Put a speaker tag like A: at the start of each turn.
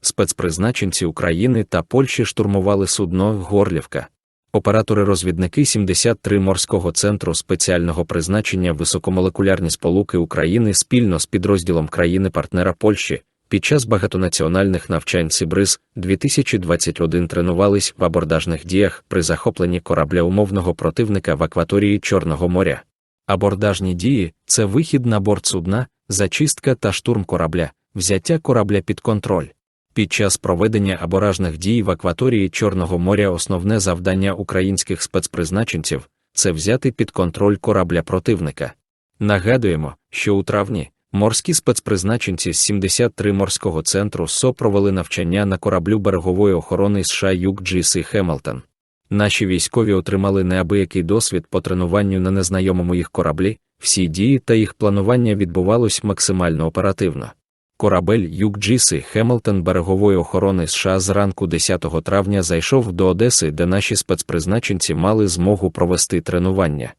A: спецпризначенці України та Польщі штурмували судно Горлівка. Оператори-розвідники 73 морського центру спеціального призначення високомолекулярні сполуки України спільно з підрозділом країни-партнера Польщі під час багатонаціональних навчань Сибриз 2021 тренувались в абордажних діях при захопленні корабля умовного противника в акваторії Чорного моря. Абордажні дії це вихід на борт судна, зачистка та штурм корабля, взяття корабля під контроль. Під час проведення аборажних дій в акваторії Чорного моря основне завдання українських спецпризначенців це взяти під контроль корабля противника. Нагадуємо, що у травні морські спецпризначенці з 73 морського центру СО провели навчання на кораблю берегової охорони США Юг Джіси Хеммельтон. Наші військові отримали неабиякий досвід по тренуванню на незнайомому їх кораблі, всі дії та їх планування відбувалось максимально оперативно. Корабель Джіси Хеммельтон берегової охорони США зранку 10 травня зайшов до Одеси, де наші спецпризначенці мали змогу провести тренування.